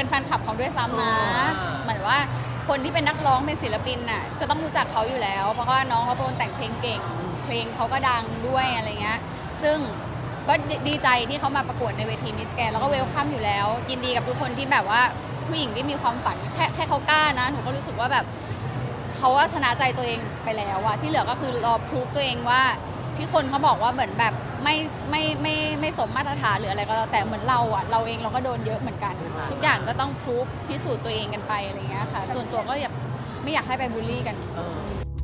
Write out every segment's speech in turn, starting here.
เป็นแฟนคลับเขาด้วยซ้ำนะอ่าเหมือนว่าคนที่เป็นนักร้องเป็นศิลปินน่ะก็ต้องรู้จักเขาอยู่แล้ว เพราะว่าน้องเขาเป็นคนแต่งเพลงเก่ง เพลงเขาก็ดังด้วยอะไรเงี้ยซึ่งก็ดีดีใจที่เขามาประกวดในเวทีมิสแกนแล้วก็เวลคัมอยู่แล้ว ยินดีกับทุกคนที่แบบว่าผู้หญิงที่มีความฝันแค่แค่เขากล้านะหนูก็รู้สึกว่าแบบเขาว่าชนะใจตัวเองไปแล้วอะที่เหลือก็คือรอพิสูจตัวเองว่าที่คนเขาบอกว่าเหมือนแบบ ไม่ไม่ไม่ไม่สมมาตรฐานหรืออะไรก็แล้วแต่เหมือนเราอะเราเองเราก็โดนเยอะเหมือนกัน ทุกอย่างก็ต้องพิสูฟพิสูจน์ตัวเองกันไปอะไรเงี้ยค่ะ ส่วนตัวก็อย่าไม่อยากให้ไปบูลลี่กัน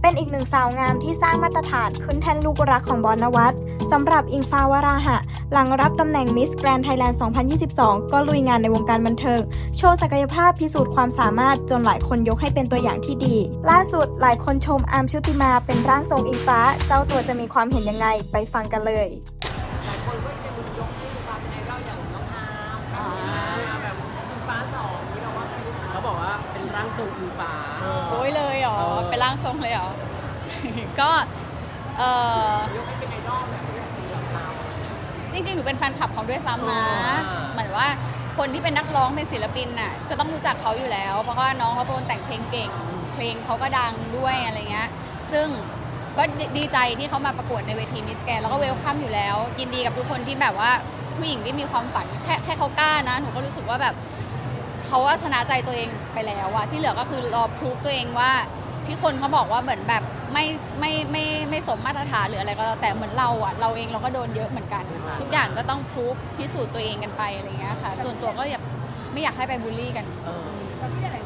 เป็นอีกหนึ่งสาวงามที่สร้างมาตรฐานขึ้นแท่นลูกรักของบอลนวัตสำหรับอิงฟ้าวราหะ หลังรับตำแหน่งมิสแกรนด์ไทยแลนด์ 2022 ก็ลุยงานในวงการบันเทิง โชว์ศักยภาพพิสูจน์ความสามารถจนหลายคนยกให้เป็นตัวอย่างที่ดี ล่าสุดหลายคนชมอาร์มชุติมาเป็นร่างทรงอิงฟ้า เจ้าตัวจะมีความเห็นยังไงไปฟังกันเลย ร่างทรงอิงฟ้าโอ้ยเลยเหรอเออเป็นร่างทรงเลยเหรอ ก็เออยกให้เป็นไอดอลแบบนี้แบบเรา จริงๆ หนูเป็นแฟนคลับเขาด้วยซ้ำนะ อ่า เหมือนว่าคนที่เป็นนักร้องเป็นศิลปินน่ะก็ต้องรู้จักเขาอยู่แล้ว เพราะว่าน้องเขาเป็นคนแต่งเพลงเก่ง เพลงเขาก็ดังด้วยอะไรเงี้ย ซึ่งก็ดีใจที่เขามาประกวดในเวทีมิสแกนแล้วก็เวลคัมอยู่แล้ว ยินดีกับทุกคนที่แบบว่าผู้หญิงที่มีความฝันแค่แค่เขากล้านะ หนูก็รู้สึกว่าแบบ เขาว่าชนะใจตัวเองไปแล้วอะที่เหลือก็คือรอพิสูจตัวเองว่า ที่คนเขาบอกว่าเหมือนแบบไม่ไม่ไม่ไม่สมมาตรฐานหรืออะไรก็แล้วแต่เหมือนเราอะเราเองเราก็โดนเยอะเหมือนกัน ทุกอย่างก็ต้องพิสูจพิสูจน์ตัวเองกันไปอะไรเงี้ยค่ะ ส่วนตัวก็อย่าไม่อยากให้ไปบูลลี่กัน เออ แต่ที่หลายคนบอกว่าเอ้ย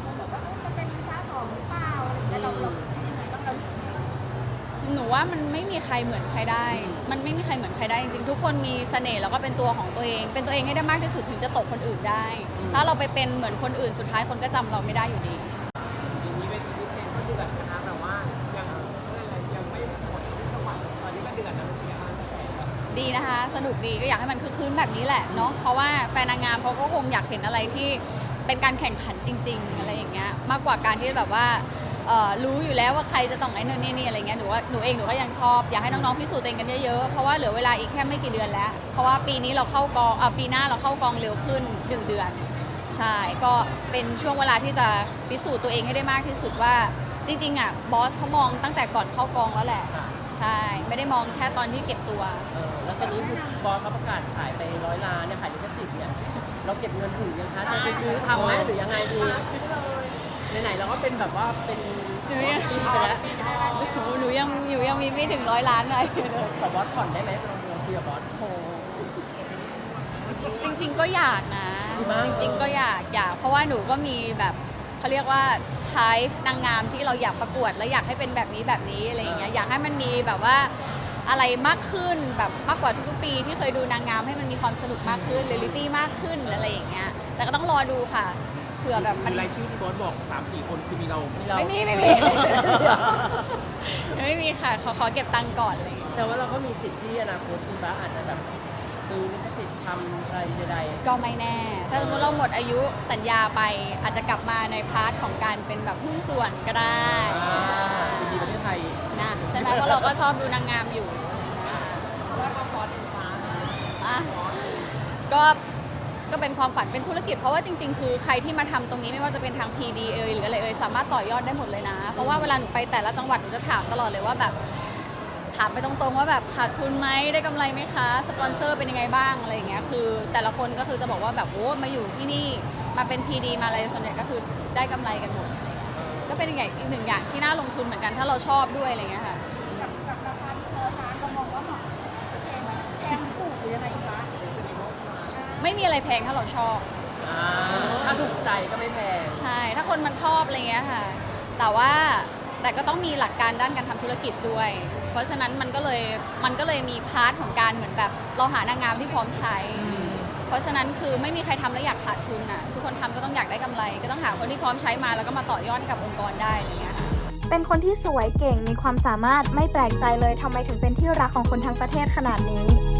ว่ามันไม่มีใครเหมือนใครได้ มันไม่มีใครเหมือนใครได้จริงๆ ทุกคนมีเสน่ห์แล้วก็เป็นตัวของตัวเอง เป็นตัวเองให้ได้มากที่สุดถึงจะตกคนอื่นได้ ถ้าเราไปเป็นเหมือนคนอื่นสุดท้ายคนก็จำเราไม่ได้อยู่ดี อย่างนี้เป็นพิเศษก็เดือดนะคะแบบว่ายังอะไรยังไม่หมดทุกจังหวัดตอนนี้ก็เดือดแล้วเป็นยังไงบ้างกระแสดีนะคะ สนุกดีก็อยากให้มันคือคืนแบบนี้แหละเนาะเพราะว่าแฟนนางงามเขาก็คงอยากเห็นอะไรที่เป็นการแข่งขันจริง ๆ อะไรอย่างเงี้ยมากกว่าการที่แบบว่า เอ่อรู้อยู่แล้วว่าใครจะต้องไอ้นู่นนี่นี่อะไรเงี้ยหนูว่าหนูเองหนูก็ยังชอบอยากให้น้องๆพิสูจน์ตัวเองกันเยอะๆเพราะว่าเหลือเวลาอีกแค่ไม่กี่เดือนแล้ว เพราะว่าปีนี้เราเข้ากองเอ่อปีหน้าเราเข้ากองเร็วขึ้นหนึ่งเดือน ใช่ ก็เป็นช่วงเวลาที่จะพิสูจน์ตัวเองให้ได้มากที่สุดว่าจริงๆอะบอสเขามองตั้งแต่ก่อนเข้ากองแล้วแหละ ใช่ ไม่ได้มองแค่ตอนที่เก็บตัว เออแล้วตอนนี้คือบอสเขาประกาศขายไปร้อยล้านเนี่ยขายลิขสิทธิ์เนี่ยเราเก็บเงินถึงยังคะจะไปซื้อทำไหมหรือยังไงดี ไหนๆเราก็เป็นแบบว่าเป็นหนูยังปีไปแล้วโอ้โหหนูยังอยู่ยังมีไม่ถึงร้อยล้านเลยขอบอสผ่อนได้ไหมเราคุยกับบอสโอ้โหจริง ๆ ก็อยากนะจริงปะจริง ๆ ก็อยากอยากเพราะว่าหนูก็มีแบบเขาเรียกว่าทายนางงามที่เราอยากประกวดแล้วอยากให้เป็นแบบนี้แบบนี้อะไรอย่างเงี้ยอยากให้มันมีแบบว่าอะไรมากขึ้นแบบมากกว่าทุกๆปี ที่เคยดูนางงามให้มันมีความสนุกมากขึ้นเรียลลิตี้มากขึ้นอะไรอย่างเงี้ยแต่ก็ต้องรอดูค่ะ เผื่อแบบมันมีรายชื่อที่บอสบอก3 4คนคือมีเรามีเรา ไม่มีไม่มี ยังไม่มีค่ะขอขอเก็บตังค์ก่อนอะไรอย่างเลยแต่ว่าเราก็มีสิทธิ์ที่อนาคตคุณบ้าอาจจะแบบซื้อลิขสิทธิ์ทำอะไรใดก็ไม่แน่ ถ้าสมมติเราหมดอายุสัญญาไปอาจจะกลับมาในพาร์ทของการเป็นแบบหุ้นส่วนก็ได้ๆอ่ายินดีประเทศไทย นะใช่ไหมเพราะเราก็ชอบดูนางงามอยู่นะคะแล้วก็บอสอิงฟ้าอะก็ก็ เป็นความฝันเป็นธุรกิจ เพราะว่าจริง ๆ คือใครที่มาทำตรงนี้ไม่ว่าจะเป็นทาง PD เอยหรืออะไรเอยสามารถต่อยอดได้หมดเลยนะ เพราะว่าเวลาหนูไปแต่ละจังหวัดหนูจะถามตลอดเลยว่าแบบถามไปตรงๆว่าแบบขาดทุนไหมได้กำไรไหมคะสปอนเซอร์เป็นยังไงบ้างอะไรอย่างเงี้ยคือแต่ละคนก็คือจะบอกว่าแบบโอ้มาอยู่ที่นี่มาเป็น PD มาอะไรส่วนใหญ่ก็คือได้กำไรกันหมดก็เป็นอย่างอีกหนึ่งอย่างที่น่าลงทุนเหมือนกันถ้าเราชอบด้วยอะไรเงี้ยค่ะกับราคาที่ร้อยล้านเรามองว่าเหมาะแพงถูกหรือยังไง ไม่มีอะไรแพงถ้าเราชอบ อ่าถ้าถูกใจก็ไม่แพงใช่ ถ้าคนมันชอบอะไรเงี้ยค่ะ แต่ว่าแต่ก็ต้องมีหลักการด้านการทำธุรกิจด้วย เพราะฉะนั้นมันก็เลยมันก็เลยมีพาร์ทของการเหมือนแบบ เราหานางงามที่พร้อมใช้ เพราะฉะนั้นคือไม่มีใครทำแล้วอยากขาดทุนอะทุกคนทำก็ต้องอยากได้กำไร ก็ต้องหาคนที่พร้อมใช้มาแล้วก็มาต่อยอดให้กับองค์กรได้อะไรเงี้ยค่ะ เป็นคนที่สวยเก่งมีความสามารถไม่แปลกใจเลยทำไมถึงเป็นที่รักของคนทั้งประเทศขนาดนี้